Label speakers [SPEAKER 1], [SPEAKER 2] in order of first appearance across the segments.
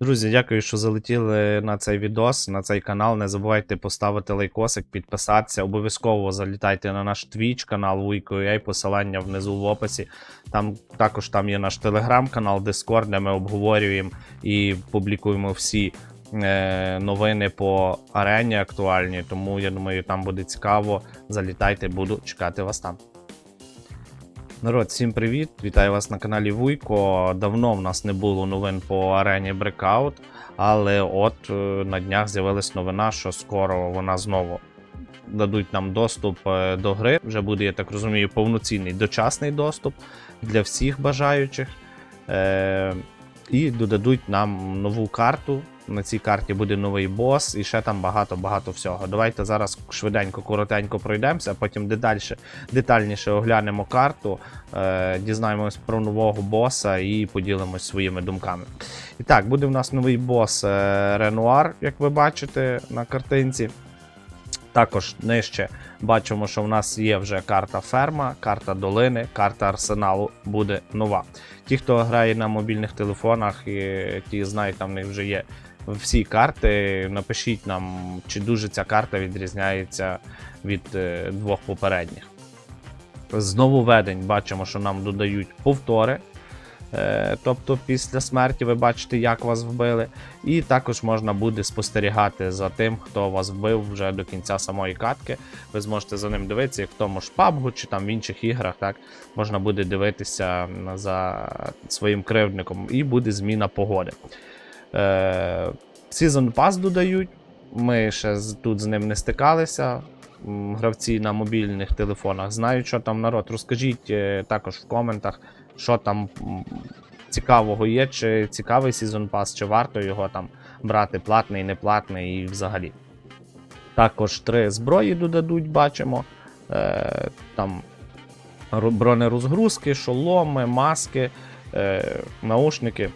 [SPEAKER 1] Друзі, дякую, що залетіли на цей відос, на цей канал. Не забувайте поставити лайкосик, підписатися. Обов'язково залітайте на наш Twitch канал Wiko.ua, посилання внизу в описі. Там також там є наш телеграм-канал, Discord, де ми обговорюємо і публікуємо всі е, новини по арені актуальні. Тому я думаю, там буде цікаво. Залітайте, буду чекати вас там. Народ, всім привіт! Вітаю вас на каналі Вуйко. Давно в нас не було новин по арені Breakout, але от е, на днях з'явилась новина, що скоро вона знову дадуть нам доступ е, до гри. Вже буде, я так розумію, повноцінний дочасний доступ для всіх бажаючих. Е- і додадуть нам нову карту. На цій карті буде новий бос і ще там багато-багато всього. Давайте зараз швиденько, коротенько пройдемося, а потім детальше, детальніше оглянемо карту, е, дізнаємось про нового боса і поділимось своїми думками. І так, буде в нас новий бос е, Ренуар, як ви бачите на картинці. Також нижче бачимо, що в нас є вже карта ферма, карта долини, карта арсеналу буде нова. Ті, хто грає на мобільних телефонах, і ті знають, там в них вже є всі карти. Напишіть нам, чи дуже ця карта відрізняється від е, двох попередніх. З нововведень бачимо, що нам додають повтори. Е, Тобто після смерті ви бачите, як вас вбили. І також можна буде спостерігати за тим, хто вас вбив вже до кінця самої катки. Ви зможете за ним дивитися, як в тому ж PUBG чи там в інших іграх, так можна буде дивитися за своїм кривдником, і буде зміна погоди. Е, Season Pass додають. Ми ще тут з ним не стикалися. Гравці на мобільних телефонах знають, що там народ. Розкажіть е, також в коментах, що там цікавого є, чи цікавий Season Pass, чи варто його там брати платний, неплатний і взагалі. Також три зброї додадуть, бачимо. Е, там бронерозгрузки, шоломи, маски, наушники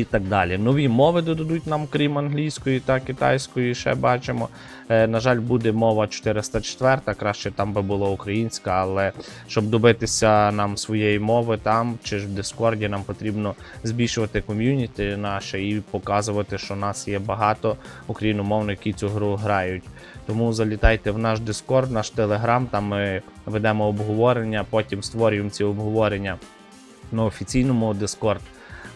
[SPEAKER 1] і так далі. Нові мови додадуть нам, крім англійської та китайської, ще бачимо. Е, на жаль, буде мова 404, краще там би була українська, але щоб добитися нам своєї мови там чи ж в Дискорді, нам потрібно збільшувати ком'юніті наше і показувати, що нас є багато україномовних, які цю гру грають. Тому залітайте в наш Дискорд, наш Телеграм, там ми ведемо обговорення, потім створюємо ці обговорення на офіційному Discord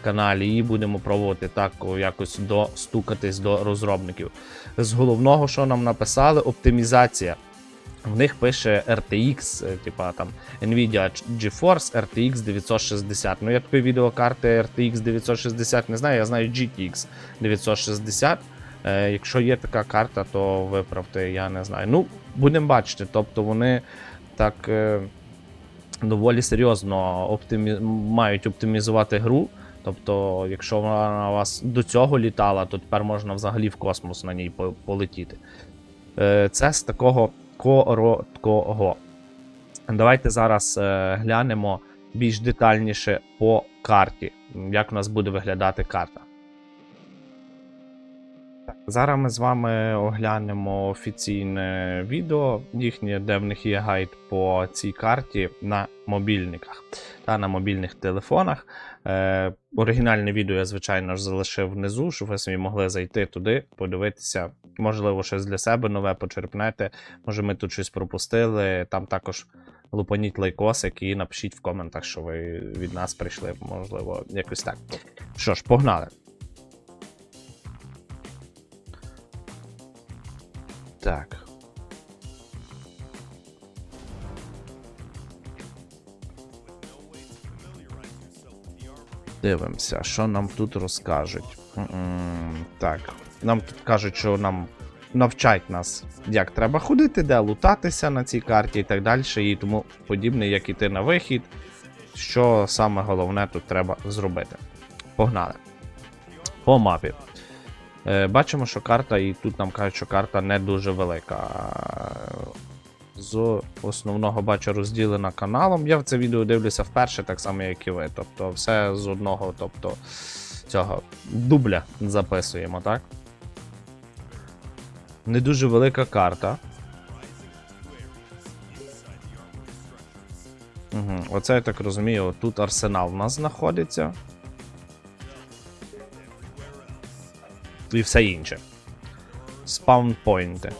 [SPEAKER 1] каналі і будемо пробувати так якось достукатись до розробників. З головного, що нам написали, оптимізація. В них пише RTX, е, типа там Nvidia GeForce RTX 960. Ну, я такої відеокарти RTX 960 не знаю, я знаю GTX 960. Е, якщо є така карта, то виправте, я не знаю. Ну, будемо бачити. Тобто вони так е, доволі серйозно оптимі... мають оптимізувати гру. Тобто, якщо вона у вас до цього літала, то тепер можна взагалі в космос на ній полетіти. Е, Це з такого короткого. Давайте зараз е, глянемо більш детальніше по карті, як у нас буде виглядати карта. Зараз ми з вами оглянемо офіційне відео їхнє, де в них є гайд по цій карті на мобільниках та на мобільних телефонах. Е, оригінальне відео я, звичайно ж, залишив внизу, щоб ви собі могли зайти туди, подивитися. Можливо, щось для себе нове почерпнете. Може, ми тут щось пропустили. Там також лупаніть лайкосик і напишіть в коментах, що ви від нас прийшли. Можливо, якось так. Що ж, погнали. Так. Дивимося, що нам тут розкажуть. М-м, Так, нам тут кажуть, що нам навчать нас, як треба ходити, де лутатися на цій карті і так далі, і тому подібне, як іти на вихід. Що саме головне тут треба зробити. Погнали. По мапі. Е, бачимо, що карта, і тут нам кажуть, що карта не дуже велика. З основного бачу розділена каналом. Я в це відео дивлюся вперше, так само, як і ви. Тобто, все з одного, тобто, цього дубля записуємо, так? Не дуже велика карта. Угу. Оце я так розумію, тут арсенал у нас знаходиться.
[SPEAKER 2] І все інше. Спаунпойнти.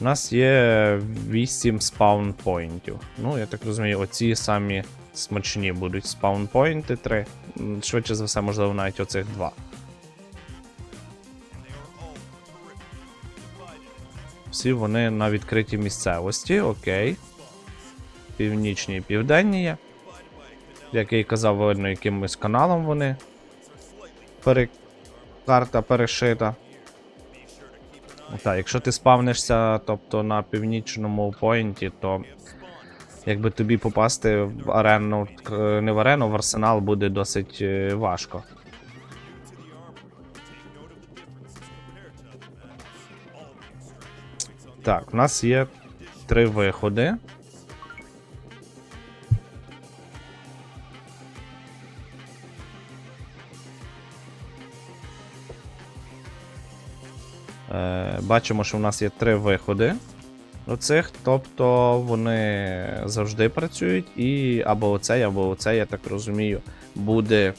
[SPEAKER 2] У нас є 8 спаунпойнтів. Ну, я так розумію, оці самі смачні будуть спаунпойнти 3. Швидше за все, можливо, навіть оцих два. Всі вони на відкритій місцевості, окей. Північні і південні є. Як я і казав, видно, якимось каналом вони. Пере... Карта перешита. Так, якщо ти спавнишся, тобто на північному поінті, то якби тобі попасти в арену, не в арену, в арсенал буде досить е, важко. Так, у нас є три виходи. Бачимо, що в нас є три виходи оцих, тобто вони завжди працюють, і або оцей, або оцей, я так розумію, буде.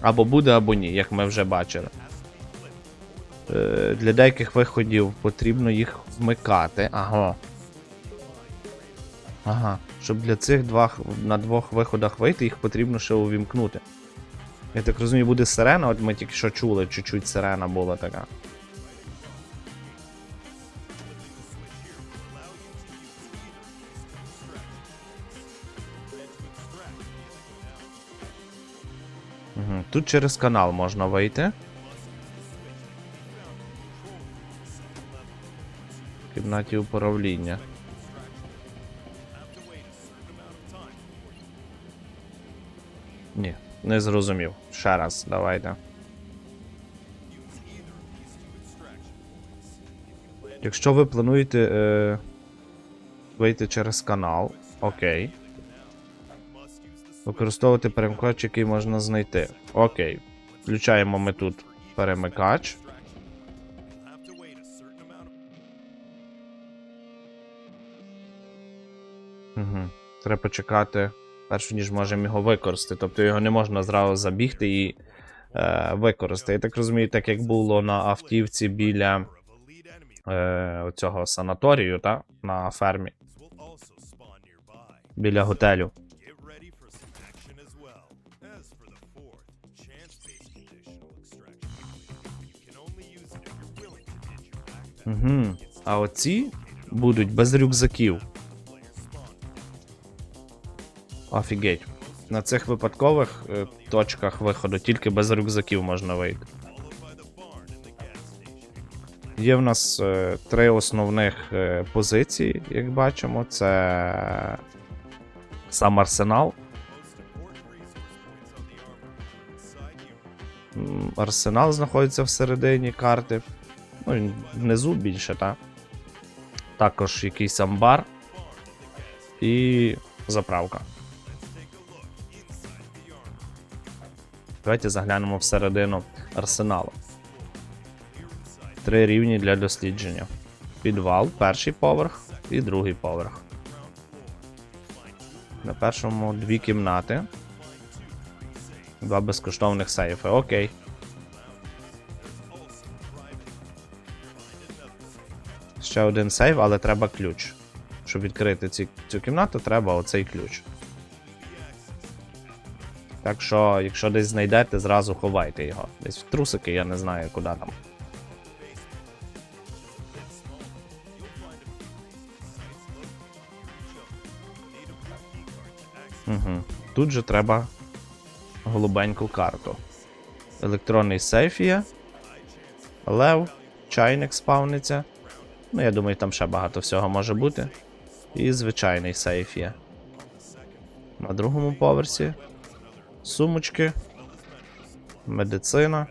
[SPEAKER 2] Або буде, або ні, як ми вже бачили. Е, для деяких виходів потрібно їх вмикати. Ага. Ага. Щоб для цих двох, на двох виходах вийти, їх потрібно ще увімкнути. Я так розумію, буде сирена, от ми тільки що чули, чуть-чуть сирена була така. Тут через канал можна вийти. В кімнаті управління. Ні, не зрозумів. Ще раз, давайте. Якщо ви плануєте е, вийти через канал, окей. Використовувати перемикач, який можна знайти. Окей. Включаємо ми тут перемикач. Угу. Треба чекати, перш ніж можемо його використати. Тобто його не можна зразу забігти і е, використати. Я так розумію, так як було на автівці біля е, цього санаторію, та? на фермі. Біля готелю. Угу. А оці будуть без рюкзаків. Офігеть. На цих випадкових е, точках виходу тільки без рюкзаків можна вийти. Є в нас е, три основних е, позиції, як бачимо. Це сам арсенал. Арсенал знаходиться всередині карти. Ну, внизу більше, так? Також якийсь амбар і заправка. Давайте заглянемо всередину арсеналу. Три рівні для дослідження: підвал, перший поверх і другий поверх. На першому дві кімнати. Два безкоштовних сейфи. Окей. Ще один сейф, але треба ключ. Щоб відкрити ці, цю кімнату, треба оцей ключ. Так що, якщо десь знайдете, зразу ховайте його. Десь в трусики, я не знаю, куди там. Угу. Тут же треба голубеньку карту. Електронний сейф є. Лев, чайник спавниться. Ну, я думаю, там ще багато всього може бути. І звичайний сейф є. На другому поверсі. Сумочки. Медицина.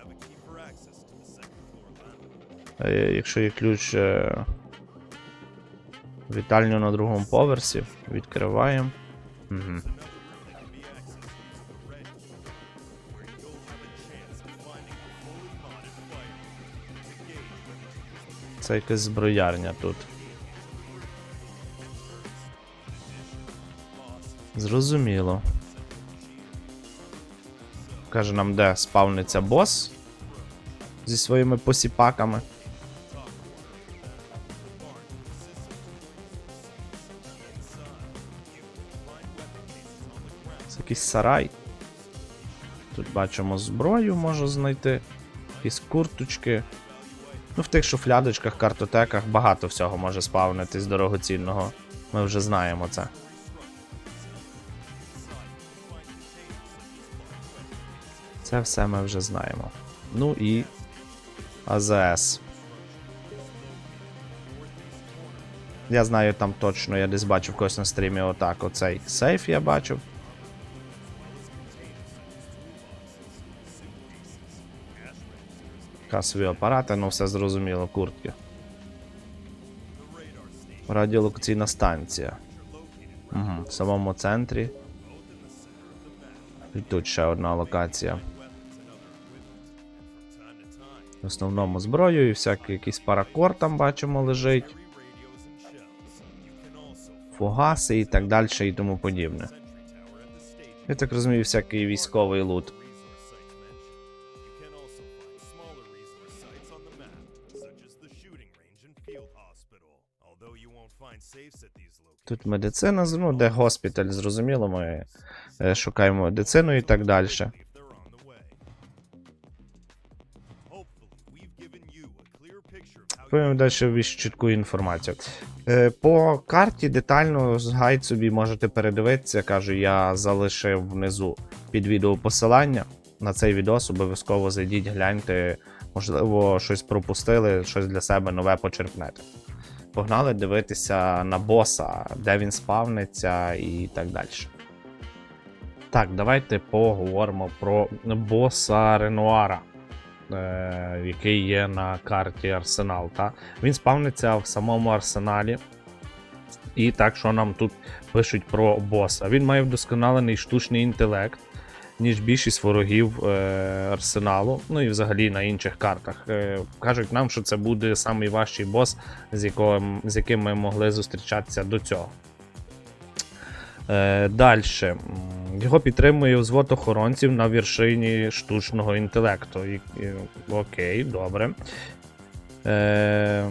[SPEAKER 2] Е, Якщо є ключ е, вітальню на другому поверсі, відкриваємо. Угу. Це якась зброярня тут. Зрозуміло. Каже нам, де спавниться бос.
[SPEAKER 1] зі своїми посіпаками. Якийсь сарай. Тут бачимо зброю, можу знайти. Якісь курточки. Ну, в тих шуфлядочках, картотеках багато всього може спавнитись дорогоцінного. Ми вже знаємо це. Це все ми вже знаємо. Ну і АЗС. Я знаю там точно, я десь бачив когось на стрімі отак. Оцей сейф я бачив. Касові апарати, ну все зрозуміло, куртки. Радіолокаційна станція. Угу, в самому центрі. І тут ще одна локація. В основному зброю і всякий якийсь паракор там бачимо лежить. Фугаси і так далі і тому подібне. Я так розумію, всякий військовий лут. Тут медицина, ну, де госпіталь, зрозуміло, ми е, шукаємо медицину і так далі. Повім далі більш чітку інформацію. Е, По карті детально гайд собі можете передивитися. Кажу, я залишив внизу під відео посилання на цей відос. Обов'язково зайдіть, гляньте, можливо, щось пропустили, щось для себе нове почерпнете. Погнали дивитися на боса, де він спавниться і так далі. Так, давайте поговоримо про боса Ренуара, е, який є на карті Арсенал. Та? Він спавниться в самому арсеналі. І так, що нам тут пишуть про боса. Він має вдосконалений штучний інтелект, ніж більшість ворогів е, арсеналу, ну і взагалі на інших картах. Е, кажуть нам, що це буде найважчий бос, з, яким, з яким ми могли зустрічатися до цього. Е, Далі. Його підтримує взвод охоронців на вершині штучного інтелекту. І, і, окей, добре. Е,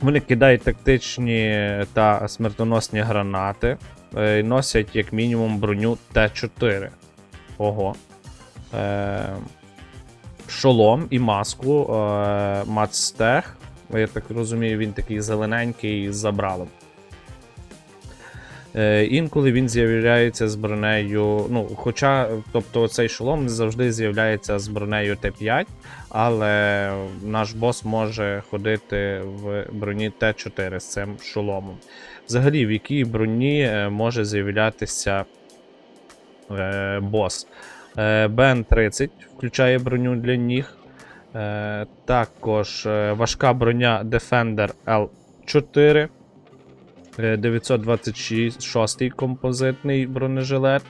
[SPEAKER 1] вони кидають тактичні та смертоносні гранати. Е, носять як мінімум броню Т4. Ого. Е, шолом і маску е, Мацтех. Я так розумію, він такий зелененький з забралом. Е, інколи він з'являється з бронею. Ну, хоча, тобто, цей шолом завжди з'являється з бронею Т5, але наш бос може ходити в броні Т4 з цим шоломом. Взагалі, в якій броні е, може з'являтися бос? Е, БН-30 включає броню для ніг. Е, також е, важка броня Defender L4. Е, 926 композитний бронежилет.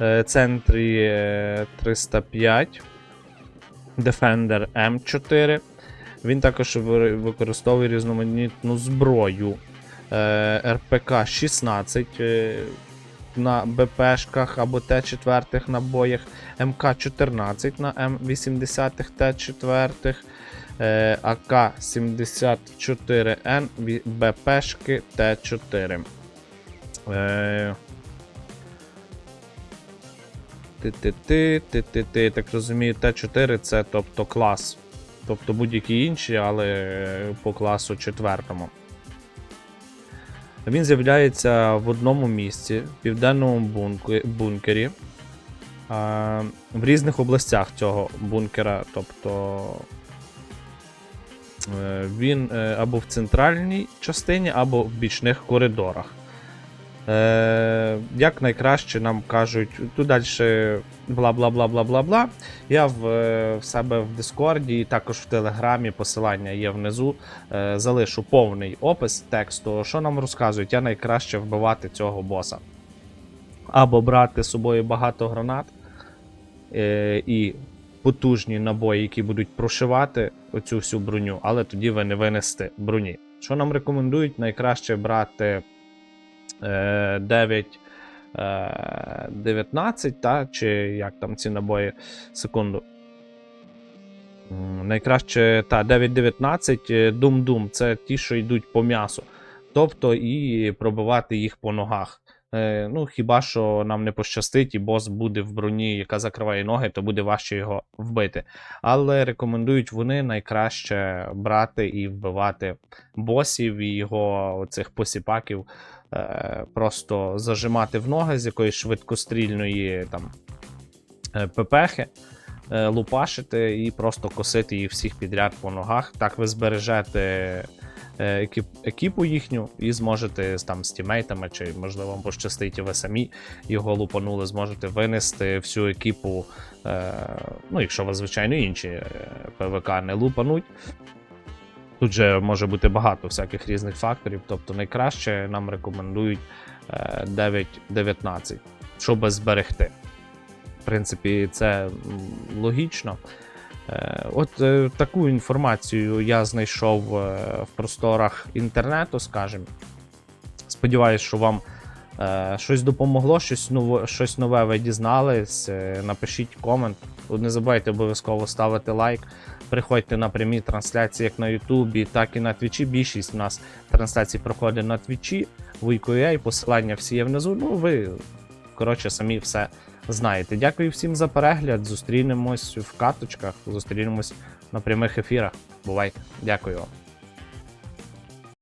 [SPEAKER 1] Е, Центрі е, 305. Defender M4. Він також використовує різноманітну зброю. Е, РПК 16 е, на БПшках або Т4 набоях, МК-14 на М80 Т4, е, АК-74Н ві- БПшки Т4. Е, Ти-ти-ти, ти-ти-ти, так розумію, Т4 це тобто клас. Тобто будь-які інші, але е, по класу четвертому. Він з'являється в одному місці, в південному бункері, в різних областях цього бункера. Тобто е, він е, або в центральній частині, або в бічних коридорах. Е, як найкраще нам кажуть, тут далі бла бла бла бла бла бла. Я в, е, в себе в Дискорді і також в Телеграмі посилання є внизу. Е, залишу повний опис тексту, що нам розказують, я найкраще вбивати цього боса. Або брати з собою багато гранат е, і потужні набої, які будуть прошивати оцю всю броню, але тоді ви не винесете броні. Що нам рекомендують? Найкраще брати е, 9. Е, 19, та, чи як там ці набої секунду. Найкраще та 9.19 е, Дум-Дум це ті, що йдуть по м'ясу. Тобто і пробивати їх по ногах. Е, ну, хіба що нам не пощастить, і бос буде в броні, яка закриває ноги, то буде важче його вбити. Але рекомендують вони найкраще брати і вбивати босів і його цих посіпаків, е, просто зажимати в ноги з якоїсь швидкострільної там е, пепехи, лупашити і просто косити їх всіх підряд по ногах. Так ви збережете екіп, екіпу їхню і зможете там з тімейтами, чи можливо вам пощастить, і ви самі його лупанули, зможете винести всю екіпу. Е, ну, якщо вас, звичайно, інші е, ПВК не лупануть. Тут же може бути багато всяких різних факторів. Тобто найкраще нам рекомендують е, 9.19, щоб зберегти. В принципі, це логічно. Е, От е, таку інформацію я знайшов е, в просторах інтернету, скажімо. Сподіваюсь, що вам щось допомогло, щось нове, щось нове ви дізнались. Напишіть комент. Не забувайте обов'язково ставити лайк. Приходьте на прямі трансляції як на Ютубі, так і на Твічі. Більшість у нас трансляцій проходить на Твічі, в Вуйко.ua, посилання всі є внизу. Ну, ви, коротше, самі все знаєте. Дякую всім за перегляд. Зустрінемось в каточках, зустрінемось на прямих ефірах. Бувайте. Дякую вам.